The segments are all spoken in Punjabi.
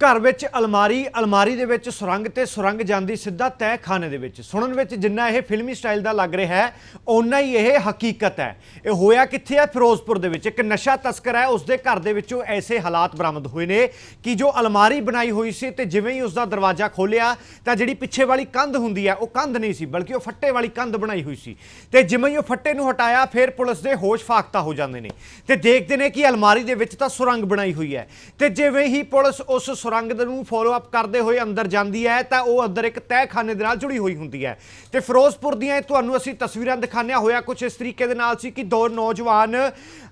ਘਰ ਵਿੱਚ ਅਲਮਾਰੀ ਅਲਮਾਰੀ ਦੇ ਵਿੱਚ ਸੁਰੰਗ ਤੇ ਸੁਰੰਗ ਜਾਂਦੀ ਸਿੱਧਾ ਤਹਿ ਖਾਨੇ ਦੇ ਵਿੱਚ। ਸੁਣਨ ਵਿੱਚ ਜਿੰਨਾ ਇਹ ਫਿਲਮੀ ਸਟਾਈਲ ਦਾ ਲੱਗ ਰਿਹਾ ਹੈ, ਓਨਾ ਹੀ ਇਹ ਹਕੀਕਤ ਹੈ। ਇਹ ਹੋਇਆ ਕਿੱਥੇ ਹੈ? ਫਿਰੋਜ਼ਪੁਰ ਦੇ ਵਿੱਚ। ਇੱਕ ਨਸ਼ਾ ਤਸਕਰ ਹੈ, ਉਸਦੇ ਘਰ ਦੇ ਵਿੱਚੋਂ ਐਸੇ ਹਾਲਾਤ ਬਰਾਮਦ ਹੋਏ ਨੇ ਕਿ ਜੋ ਅਲਮਾਰੀ ਬਣਾਈ ਹੋਈ ਸੀ ਤੇ ਜਿਵੇਂ ਹੀ ਉਸਦਾ ਦਰਵਾਜ਼ਾ ਖੋਲਿਆ ਤਾਂ ਜਿਹੜੀ ਪਿੱਛੇ ਵਾਲੀ ਕੰਧ ਹੁੰਦੀ ਹੈ, ਉਹ ਕੰਧ ਨਹੀਂ ਸੀ, ਬਲਕਿ ਉਹ ਫੱਟੇ ਵਾਲੀ ਕੰਧ ਬਣਾਈ ਹੋਈ ਸੀ। ਤੇ ਜਿਵੇਂ ਹੀ ਉਹ ਫੱਟੇ ਨੂੰ ਹਟਾਇਆ, ਫਿਰ ਪੁਲਿਸ ਦੇ ਹੋਸ਼ ਫਾਕਤਾ ਹੋ ਜਾਂਦੇ ਨੇ। ਤੇ ਦੇਖਦੇ ਨੇ ਕਿ ਅਲਮਾਰੀ ਦੇ ਵਿੱਚ ਤਾਂ ਸੁਰੰਗ ਬਣਾਈ ਹੋਈ ਹੈ। ਤੇ ਜਿਵੇਂ ਹੀ ਪੁਲਿਸ ਉਸ ਸੁਰੰਗ ਦੇ ਨੂੰ ਫੋਲੋ ਅਪ ਕਰਦੇ ਹੋਏ ਅੰਦਰ ਜਾਂਦੀ ਹੈ, ਤਾਂ ਉਹ ਅੰਦਰ ਇੱਕ ਤਹਿਖਾਨੇ ਦੇ ਨਾਲ ਜੁੜੀ ਹੋਈ ਹੁੰਦੀ ਹੈ। ਤੇ ਫਿਰੋਜ਼ਪੁਰ ਦੀਆਂ ਤੁਹਾਨੂੰ ਅਸੀਂ ਤਸਵੀਰਾਂ ਦਿਖਾਣਿਆ ਹੋਇਆ ਕੁਝ ਇਸ ਤਰੀਕੇ ਦੇ ਨਾਲ ਸੀ ਕਿ ਦੋ ਨੌਜਵਾਨ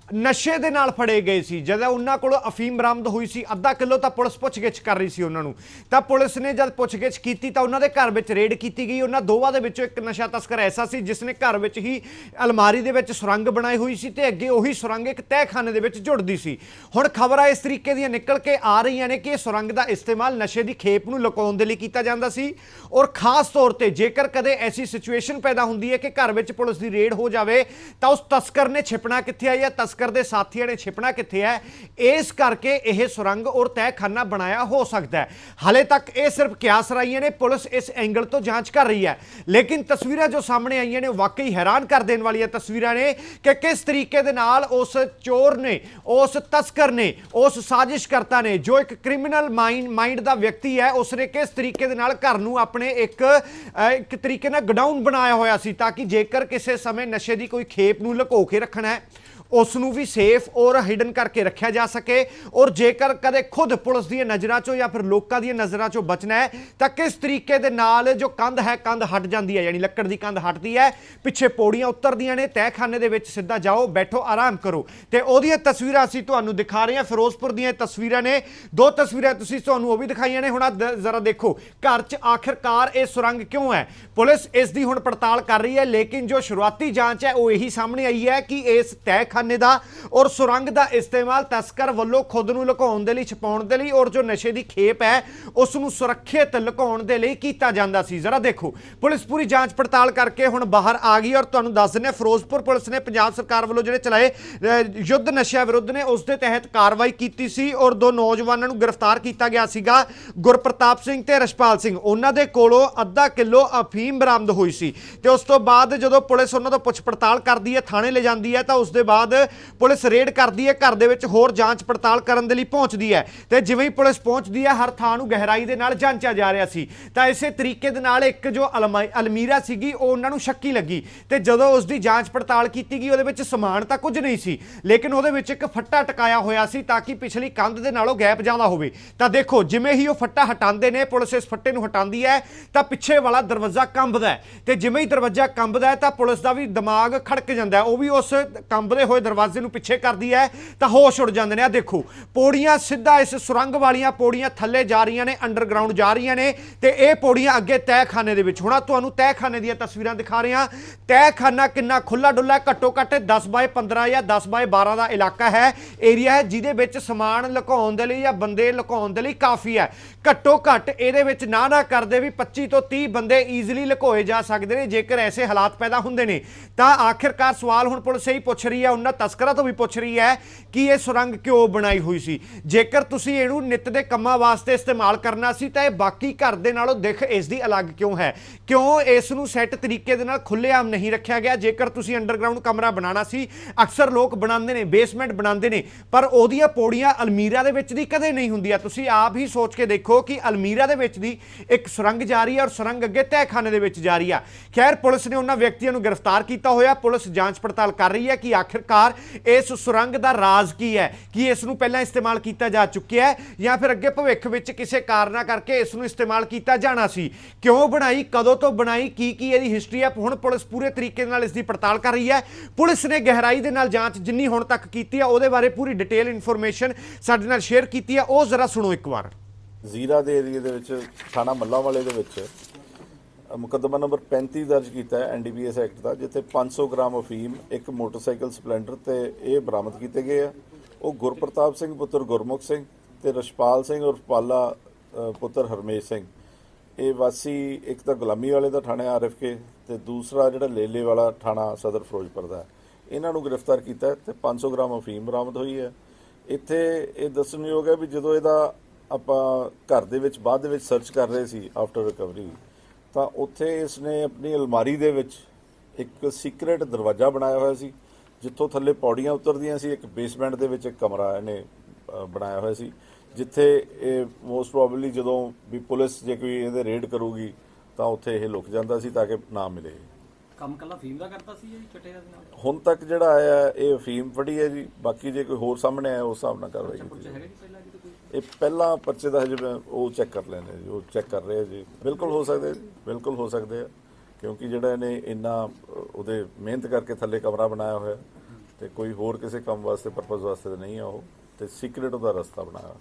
ਨਸ਼ੇ ਦੇ ਨਾਲ ਫੜੇ ਗਏ ਸੀ। ਜਦੋਂ ਉਹਨਾਂ ਕੋਲ ਅਫੀਮ ਬਰਾਮਦ ਹੋਈ ਸੀ, ਅੱਧਾ ਕਿਲੋ ਤਾਂ ਪੁਲਿਸ ਪੁੱਛਗਿੱਛ ਕਰ ਰਹੀ ਸੀ ਉਹਨਾਂ ਨੂੰ। ਤਾਂ ਪੁਲਿਸ ਨੇ ਜਦ ਪੁੱਛਗਿੱਛ ਕੀਤੀ ਤਾਂ ਉਹਨਾਂ ਦੇ ਘਰ ਵਿੱਚ ਰੇਡ ਕੀਤੀ ਗਈ। ਉਹਨਾਂ ਦੋਵਾਂ ਦੇ ਵਿੱਚੋਂ ਇੱਕ ਨਸ਼ਾ ਤਸਕਰ ਐਸਾ ਸੀ, ਜਿਸ ਨੇ ਘਰ ਵਿੱਚ ਹੀ ਅਲਮਾਰੀ ਦੇ ਵਿੱਚ ਸੁਰੰਗ ਬਣਾਈ ਹੋਈ ਸੀ ਤੇ ਅੱਗੇ ਉਹੀ ਸੁਰੰਗ ਇੱਕ ਤਹਿਖਾਨੇ ਦੇ ਵਿੱਚ ਜੁੜਦੀ ਸੀ। ਹੁਣ ਖਬਰਾਂ ਇਸ ਤਰੀਕੇ ਦੀਆਂ ਨਿਕਲ ਕੇ ਆ ਰਹੀਆਂ ਨੇ ਕਿ ਇਹ ਸੁਰੰਗ ਦਾ ਇਸਤੇਮਾਲ ਨਸ਼ੇ ਦੀ ਖੇਪ ਨੂੰ ਲੁਕਾਉਣ ਦੇ ਲਈ ਕੀਤਾ ਜਾਂਦਾ ਸੀ ਔਰ ਖਾਸ ਤੌਰ ਤੇ ਜੇਕਰ ਕਦੇ ਐਸੀ ਸਿਚੁਏਸ਼ਨ ਪੈਦਾ ਹੁੰਦੀ ਹੈ ਕਿ ਘਰ ਵਿੱਚ ਪੁਲਿਸ ਦੀ ਰੇਡ ਹੋ ਜਾਵੇ, ਤਾਂ ਉਸ ਤਸਕਰ ਨੇ ਛਿਪਣਾ ਕਿੱਥੇ ਆ ਜਾਂ ਤਸਕਰ ਦੇ ਸਾਥੀਆਂ ਨੇ ਛਿਪਣਾ ਕਿੱਥੇ ਹੈ? ਇਸ ਕਰਕੇ ਇਹ ਸੁਰੰਗ ਔਰ ਤਹਿਖਾਨਾ ਬਣਾਇਆ ਹੋ ਸਕਦਾ ਹੈ। ਹਾਲੇ ਤੱਕ ਇਹ ਸਿਰਫ ਕਿਆਸ ਰਾਈਆਂ ਨੇ, ਪੁਲਿਸ ਇਸ ਐਂਗਲ ਤੋਂ ਜਾਂਚ ਕਰ ਰਹੀ ਹੈ। ਲੇਕਿਨ ਤਸਵੀਰਾਂ ਜੋ ਸਾਹਮਣੇ ਆਈਆਂ ਨੇ ਵਾਕਈ ਹੈਰਾਨ ਕਰ ਦੇਣ ਵਾਲੀਆਂ ਤਸਵੀਰਾਂ ਨੇ ਕਿ ਕਿਸ ਤਰੀਕੇ ਦੇ ਨਾਲ ਉਸ ਚੋਰ ਨੇ, ਉਸ ਤਸਕਰ ਨੇ, ਉਸ ਸਾਜ਼ਿਸ਼ਕਰਤਾ ਨੇ, ਜੋ ਇੱਕ ਕ੍ਰਿਮੀਨਲ ਮਾਈਂਡ ਮਾਈਂਡ ਦਾ ਵਿਅਕਤੀ ਹੈ, ਉਸਨੇ ਕਿਸ ਤਰੀਕੇ ਦੇ ਨਾਲ ਘਰ ਨੂੰ ਆਪਣੇ ਇੱਕ ਇੱਕ ਤਰੀਕੇ ਨਾਲ ਗਡਾਊਨ ਬਣਾਇਆ ਹੋਇਆ ਸੀ ਤਾਂ ਕਿ ਜੇਕਰ ਕਿਸੇ ਸਮੇਂ ਨਸ਼ੇ ਦੀ ਕੋਈ ਖੇਪ ਨੂੰ ਲੁਕੋ ਕੇ ਰੱਖਣਾ ਹੈ ਉਸ ਨੂੰ ਵੀ ਸੇਫ ਔਰ ਹਿਡਨ ਕਰਕੇ ਰੱਖਿਆ ਜਾ ਸਕੇ। ਔਰ ਜੇਕਰ ਕਦੇ ਖੁਦ ਪੁਲਿਸ ਦੀਆਂ ਨਜ਼ਰਾਂ ਚੋਂ ਜਾਂ ਫਿਰ ਲੋਕਾਂ ਦੀਆਂ ਨਜ਼ਰਾਂ ਚੋਂ ਬਚਣਾ ਹੈ, ਤਾਂ ਕਿਸ ਤਰੀਕੇ ਦੇ ਨਾਲ ਜੋ ਕੰਧ ਹੈ, ਕੰਧ ਹਟ ਜਾਂਦੀ ਹੈ, ਯਾਨੀ ਲੱਕੜ ਦੀ ਕੰਧ ਹਟਦੀ ਹੈ। ਪਿੱਛੇ ਪੌੜੀਆਂ ਉਤਰਦੀਆਂ ਨੇ, ਤਹਿਖਾਨੇ ਦੇ ਵਿੱਚ ਸਿੱਧਾ ਜਾਓ, ਬੈਠੋ, ਆਰਾਮ ਕਰੋ। ਤੇ ਉਹਦੀਆਂ ਤਸਵੀਰਾਂ ਅਸੀਂ ਤੁਹਾਨੂੰ ਦਿਖਾ ਰਹੇ ਹਾਂ, ਫਿਰੋਜ਼ਪੁਰ ਦੀਆਂ ਤਸਵੀਰਾਂ ਨੇ। ਦੋ ਤਸਵੀਰਾਂ ਤੁਸੀਂ ਤੁਹਾਨੂੰ ਉਹ ਵੀ ਦਿਖਾਈਆਂ ਨੇ। ਹੁਣ ਆਹ ਜ਼ਰਾ ਦੇਖੋ, ਘਰ 'ਚ ਆਖਿਰਕਾਰ ਇਹ ਸੁਰੰਗ ਕਿਉਂ ਹੈ? ਪੁਲਿਸ ਇਸ ਦੀ ਹੁਣ ਪੜਤਾਲ ਕਰ ਰਹੀ ਹੈ, ਲੇਕਿਨ ਜੋ ਸ਼ੁਰੂਆਤੀ ਜਾਂਚ ਹੈ, ਉਹ ਇਹੀ ਸਾਹਮਣੇ ਆਈ ਹੈ ਕਿ ਇਸ ਤਹਿਖਾਨੇ ਦਾ ਔਰ ਸੁਰੰਗ ਦਾ ਇਸਤੇਮਾਲ ਤਸਕਰ ਵੱਲੋਂ ਖੁਦ ਨੂੰ ਲੁਕਾਉਣ ਦੇ ਲਈ, ਛਪਾਉਣ ਦੇ ਲਈ ਔਰ ਜੋ ਨਸ਼ੇ ਦੀ ਖੇਪ ਹੈ, ਉਸ ਨੂੰ ਸੁਰੱਖਿਅਤ ਲੁਕਾਉਣ ਦੇ ਲਈ ਕੀਤਾ ਜਾਂਦਾ ਸੀ। ਜ਼ਰਾ ਦੇਖੋ, ਪੁਲਿਸ ਪੂਰੀ ਜਾਂਚ ਪੜਤਾਲ ਕਰਕੇ ਹੁਣ ਬਾਹਰ ਆ ਗਈ ਔਰ ਤੁਹਾਨੂੰ ਦੱਸ ਦਿੰਦੇ ਹਾਂ, ਫਿਰੋਜ਼ਪੁਰ ਪੁਲਿਸ ਨੇ ਪੰਜਾਬ ਸਰਕਾਰ ਵੱਲੋਂ ਜਿਹੜੇ ਚਲਾਏ ਯੁੱਧ ਨਸ਼ਿਆਂ ਵਿਰੁੱਧ ਨੇ, ਉਸ ਦੇ ਤਹਿਤ ਕਾਰਵਾਈ ਕੀਤੀ ਸੀ ਔਰ ਦੋ ਨੌਜਵਾਨਾਂ ਨੂੰ ਗ੍ਰਿਫਤਾਰ ਕੀਤਾ ਗਿਆ ਸੀਗਾ, ਗੁਰਪ੍ਰਤਾਪ ਸਿੰਘ ਤੇ ਰਸ਼ਪਾਲ ਸਿੰਘ। ਉਹਨਾਂ ਦੇ ਕੋਲੋਂ ਅੱਧਾ ਕਿਲੋ ਅਫੀਮ ਬਰਾਮਦ ਹੋਈ ਸੀ। ਤੇ ਉਸ ਤੋਂ ਬਾਅਦ ਜਦੋਂ ਪੁਲਿਸ ਉਹਨਾਂ ਤੋਂ ਪੁੱਛ ਪੜਤਾਲ ਕਰਦੀ ਹੈ, ਥਾਣੇ ਲੈ ਜਾਂਦੀ ਹੈ, ਤਾਂ ਉਸ ਦੇ ਬਾਅਦ ਪੁਲਿਸ ਰੇਡ ਕਰਦੀ ਹੈ, ਘਰ ਦੇ ਵਿੱਚ ਹੋਰ ਜਾਂਚ ਪੜਤਾਲ ਕਰਨ ਦੇ ਲਈ ਪਹੁੰਚਦੀ ਹੈ। ਤੇ ਜਿਵੇਂ ਹੀ ਪੁਲਿਸ ਪਹੁੰਚਦੀ ਹੈ, ਹਰ ਥਾਂ ਨੂੰ ਗਹਿਰਾਈ ਦੇ ਨਾਲ ਜਾਂਚਿਆ ਜਾ ਰਿਹਾ ਸੀ। ਤਾਂ ਇਸੇ ਤਰੀਕੇ ਦੇ ਨਾਲ ਇੱਕ ਜੋ ਅਲਮੀਰਾ ਸੀਗੀ, ਉਹ ਉਹਨਾਂ ਨੂੰ ਸ਼ੱਕੀ ਲੱਗੀ। ਤੇ ਜਦੋਂ ਉਸ ਦੀ ਜਾਂਚ ਪੜਤਾਲ ਕੀਤੀ ਗਈ, ਉਹਦੇ ਵਿੱਚ ਸਮਾਨ ਤਾਂ ਕੁਝ ਨਹੀਂ ਸੀ। ਲੇਕਿਨ ਉਹਦੇ ਵਿੱਚ ਇੱਕ ਫੱਟਾ ਟਕਾਇਆ ਹੋਇਆ ਸੀ ਤਾਂ ਕਿ ਪਿਛਲੀ ਕੰਧ ਦੇ ਨਾਲੋਂ ਗੈਪ ਜ਼ਿਆਦਾ ਹੋਵੇ। ਤਾਂ ਦੇਖੋ, ਜਿਵੇਂ ਹੀ ਉਹ ਫੱਟਾ ਹਟਾਉਂਦੇ ਨੇ, ਪੁਲਿਸ ਇਸ ਫੱਟੇ ਨੂੰ ਹਟਾਉਂਦੀ ਹੈ, ਤਾਂ ਪਿੱਛੇ ਵਾਲਾ ਦਰਵਾਜ਼ਾ ਕੰਬਦਾ ਤੇ ਜਿਵੇਂ ਹੀ ਦਰਵਾਜ਼ਾ ਕੰਬਦਾ ਤਾਂ ਪੁਲਿਸ ਦਾ ਵੀ ਦਿਮਾਗ ਖੜਕ ਜਾਂਦਾ ਉਹ ਵੀ ਉਸ ਕੰਬਦੇ ਹੋਏ ਦਰਵਾਜ਼ੇ ਨੂੰ ਪਿੱਛੇ ਕਰਦੀ ਹੈ, ਤਾਂ ਹੋਸ਼ ਉੱਡ ਜਾਂਦੇ ਨੇ। ਆ ਦੇਖੋ, ਪੌੜੀਆਂ ਸਿੱਧਾ ਇਸ ਸੁਰੰਗ ਵਾਲੀਆਂ ਪੌੜੀਆਂ ਥੱਲੇ ਜਾ ਰਹੀਆਂ ਨੇ, ਅੰਡਰਗਰਾਉਂਡ ਜਾ ਰਹੀਆਂ ਨੇ, ਤੇ ਇਹ ਪੌੜੀਆਂ ਅੱਗੇ ਤਹਿਖਾਨੇ ਦੇ ਵਿੱਚ। ਹੁਣ ਤੁਹਾਨੂੰ ਤਹਿਖਾਨੇ ਦੀਆਂ ਤਸਵੀਰਾਂ ਦਿਖਾ ਰਹੇ ਹਾਂ। ਕਿੰਨਾ ਖੁੱਲਾ ਡੁੱਲਾ ਘੱਟੋ ਘੱਟ 10 ਬਾਏ 15 ਜਾਂ 10 ਬਾਏ 12 ਦਾ ਇਲਾਕਾ ਹੈ। ਏਰੀਆ ਹੈ ਜਿਹਦੇ ਵਿੱਚ ਸਮਾਨ ਲੁਕਾਉਣ ਦੇ ਲਈ ਜਾਂ ਬੰਦੇ ਲੁਕਾਉਣ ਦੇ ਲਈ ਕਾਫੀ ਹੈ। ਘੱਟੋ ਘੱਟ ਇਹਦੇ ਵਿੱਚ ਨਾ ਨਾ ਕਰਦੇ ਵੀ 25 ਤੋਂ 30 ਬੰਦੇ ਈਜ਼ੀਲੀ ਲੁਕੋਏ ਜਾ ਸਕਦੇ ਨੇ, ਜੇਕਰ ਐਸੇ ਹਾਲਾਤ ਪੈਦਾ ਹੁੰਦੇ ਨੇ। ਤਾਂ ਆਖਿਰਕਾਰ ਸਵਾਲ ਹੁਣ ਪੁਲਿਸ ਇਹੀ ਪੁੱਛ ਰਹੀ ਹੈ ਉਹਨਾਂ ਤਸਕਰਾਂ ਤੋਂ ਵੀ ਪੁੱਛ ਰਹੀ ਹੈ ਕਿ ਇਹ ਸੁਰੰਗ ਕਿਉਂ ਬਣਾਈ ਹੋਈ ਸੀ? ਜੇਕਰ ਤੁਸੀਂ ਇਹਨੂੰ ਨਿੱਤ ਦੇ ਕੰਮਾਂ ਵਾਸਤੇ ਇਸਤੇਮਾਲ ਕਰਨਾ ਸੀ, ਤਾਂ ਇਹ ਬਾਕੀ ਘਰ ਦੇ ਨਾਲੋਂ ਦਿੱਖ ਇਸ ਦੀ ਅਲੱਗ ਕਿਉਂ ਹੈ? ਕਿਉਂ ਇਸ ਨੂੰ ਸੈੱਟ ਤਰੀਕੇ ਦੇ ਨਾਲ ਖੁੱਲ੍ਹੇਆਮ ਨਹੀਂ ਰੱਖਿਆ ਗਿਆ? ਜੇਕਰ ਤੁਸੀਂ ਅੰਡਰਗਰਾਉਂਡ ਕਮਰਾ ਬਣਾਉਣਾ ਸੀ, ਅਕਸਰ ਲੋਕ ਬਣਾਉਂਦੇ ਨੇ ਬੇਸਮੈਂਟ ਬਣਾਉਂਦੇ ਨੇ, ਪਰ ਉਹਦੀਆਂ ਪੌੜੀਆਂ ਅਲਮੀਰਾ ਦੇ ਵਿੱਚ ਦੀ ਕਦੇ ਨਹੀਂ ਹੁੰਦੀਆਂ। ਤੁਸੀਂ ਆਪ ਹੀ ਸੋਚ ਕੇ ਦੇਖੋ ਕਿ ਅਲਮੀਰਾ ਦੇ ਵਿੱਚ ਦੀ ਇੱਕ ਸੁਰੰਗ ਜਾ ਰਹੀ ਹੈ ਔਰ ਸੁਰੰਗ ਅੱਗੇ ਤਹਿਖਾਨੇ ਦੇ ਵਿੱਚ ਜਾ ਰਹੀ ਆ ਖੈਰ, ਪੁਲਿਸ ਨੇ ਉਹਨਾਂ ਵਿਅਕਤੀਆਂ ਨੂੰ ਗ੍ਰਿਫਤਾਰ ਕੀਤਾ ਹੋਇਆ। ਪੁਲਿਸ ਜਾਂਚ ਪੜਤਾਲ ਕਰ ਰਹੀ ਹੈ ਕਿ ਆਖਿਰ ਆਖਿਰਕਾਰ ਇਸ ਸੁਰੰਗ ਦਾ ਰਾਜ਼ ਕੀ ਹੈ? ਕਿ ਇਸ ਨੂੰ ਪਹਿਲਾਂ ਇਸਤੇਮਾਲ ਕੀਤਾ ਜਾ ਚੁੱਕਿਆ ਹੈ? ਜਾਂ ਫਿਰ ਅੱਗੇ ਭਵਿੱਖ ਵਿੱਚ ਕਿਸੇ ਕਾਰਨਾ ਕਰਕੇ ਇਸ ਨੂੰ ਇਸਤੇਮਾਲ ਕੀਤਾ ਜਾਣਾ ਸੀ? ਕਿਉਂ ਬਣਾਈ? ਕਦੋਂ ਤੋਂ ਬਣਾਈ? ਕੀ ਕੀ ਇਹਦੀ ਹਿਸਟਰੀ ਹੈ? ਹੁਣ ਪੁਲਿਸ ਪੂਰੇ ਤਰੀਕੇ ਨਾਲ ਇਸ ਦੀ ਪੜਤਾਲ ਕਰ ਰਹੀ ਹੈ। ਪੁਲਿਸ ਨੇ ਗਹਿਰਾਈ ਦੇ ਨਾਲ ਜਾਂਚ ਜਿੰਨੀ ਹੁਣ ਤੱਕ ਕੀਤੀ ਹੈ, ਉਹਦੇ ਬਾਰੇ ਪੂਰੀ ਡਿਟੇਲ ਇਨਫੋਰਮੇਸ਼ਨ ਸਾਡੇ ਨਾਲ ਸ਼ੇਅਰ ਕੀਤੀ ਹੈ। ਉਹ ਜ਼ਰਾ ਸੁਣੋ ਇੱਕ ਵਾਰ। ਜ਼ੀਰਾ ਦੇ ਏਰੀਏ ਦੇ ਵਿੱਚ, ਥਾਣਾ ਮੱਲਾ ਵਾਲੇ ਦੇ ਵਿੱਚ ਮੁਕੱਦਮਾ ਨੰਬਰ 35 ਦਰਜ ਕੀਤਾ ਹੈ ਐਨਡੀਪੀਐਸ ਐਕਟ ਦਾ, ਜਿੱਥੇ 500 ਗ੍ਰਾਮ ਅਫੀਮ, ਇੱਕ ਮੋਟਰਸਾਈਕਲ ਸਪਲੈਂਡਰ ਤੇ ਇਹ ਬਰਾਮਦ ਕੀਤੇ ਗਏ ਆ। ਉਹ ਗੁਰਪ੍ਰਤਾਪ ਸਿੰਘ, ਪੁੱਤਰ ਗੁਰਮੁਖ ਸਿੰਘ ਤੇ ਰਸ਼ਪਾਲ ਸਿੰਘ ਉਰਫ ਪਾਲਾ ਪੁੱਤਰ ਹਰਮੇਸ਼ ਸਿੰਘ। ਇਹ ਵਾਸੀ ਇੱਕ ਤਾਂ ਗੁਲਾਮੀ ਵਾਲੇ ਦਾ ਥਾਣਾ ਆਰਐਫਕੇ ਤੇ ਦੂਸਰਾ ਜਿਹੜਾ ਲੇਲੇ ਵਾਲਾ ਥਾਣਾ ਸਦਰ ਫਿਰੋਜ਼ਪੁਰ ਦਾ ਇਹਨਾਂ ਨੂੰ ਗ੍ਰਿਫਤਾਰ ਕੀਤਾ ਹੈ ਤੇ 500 ਗ੍ਰਾਮ ਅਫੀਮ ਬਰਾਮਦ ਹੋਈ ਹੈ। ਇੱਥੇ ਇਹ ਦੱਸਣਯੋਗ ਹੈ ਵੀ ਜਦੋਂ ਇਹਦਾ ਆਪਾਂ ਘਰ ਦੇ ਵਿੱਚ, ਬਾਅਦ ਦੇ ਵਿੱਚ ਸਰਚ ਕਰ ਰਹੇ ਸੀ ਆਫਟਰ ਰਿਕਵਰੀ ਤਾਂ ਉੱਥੇ ਇਸਨੇ ਆਪਣੀ ਅਲਮਾਰੀ ਦੇ ਵਿੱਚ ਇੱਕ ਸੀਕ੍ਰੇਟ ਦਰਵਾਜ਼ਾ ਬਣਾਇਆ ਹੋਇਆ ਸੀ ਜਿੱਥੋਂ ਥੱਲੇ ਪੌੜੀਆਂ ਉਤਰਦੀਆਂ ਸੀ ਇੱਕ ਬੇਸਮੈਂਟ ਦੇ ਵਿੱਚ ਇੱਕ ਕਮਰਾ ਇਹਨੇ ਬਣਾਇਆ ਹੋਇਆ ਸੀ ਜਿੱਥੇ ਇਹ ਮੋਸਟ ਪ੍ਰੋਬਬਲੀ ਜਦੋਂ ਵੀ ਪੁਲਿਸ ਜੇ ਕੋਈ ਇਹਦੇ ਰੇਡ ਕਰੂਗੀ ਤਾਂ ਉੱਥੇ ਇਹ ਲੁਕ ਜਾਂਦਾ ਸੀ ਤਾਂ ਕਿ ਨਾ ਮਿਲੇ। ਕੰਮ ਕੱਲਾ ਫੀਮ ਦਾ ਕਰਦਾ ਸੀ ਜੀ ਚਟੇ ਦੇ ਨਾਲ? ਹੁਣ ਤੱਕ ਜਿਹੜਾ ਆਇਆ ਇਹ ਅਫੀਮ ਫੜੀ ਹੈ ਜੀ ਬਾਕੀ ਜੇ ਕੋਈ ਹੋਰ ਸਾਹਮਣੇ ਆਇਆ ਉਸ ਹਿਸਾਬ ਨਾਲ ਕਾਰਵਾਈ ਕੀਤੀ ਕੁਝ ਇਹ ਪਹਿਲਾਂ ਪਰਚੇ ਦਾ ਹਜੇ ਮੈਂ ਉਹ ਚੈੱਕ ਕਰ ਲੈਣੇ ਜੀ ਉਹ ਚੈੱਕ ਕਰ ਰਹੇ ਜੀ। ਬਿਲਕੁਲ ਹੋ ਸਕਦੇ ਜੀ, ਬਿਲਕੁਲ ਹੋ ਸਕਦੇ ਆ। ਕਿਉਂਕਿ ਜਿਹੜਾ ਇਹਨੇ ਇੰਨਾ ਉਹਦੇ ਮਿਹਨਤ ਕਰਕੇ ਥੱਲੇ ਕਮਰਾ ਬਣਾਇਆ ਹੋਇਆ ਤੇ ਕੋਈ ਹੋਰ ਕਿਸੇ ਕੰਮ ਵਾਸਤੇ ਪਰਪਸ ਵਾਸਤੇ ਨਹੀਂ ਆ ਉਹ ਤੇ ਸੀਕ੍ਰੀਟ ਉਹਦਾ ਰਸਤਾ ਬਣਾਇਆ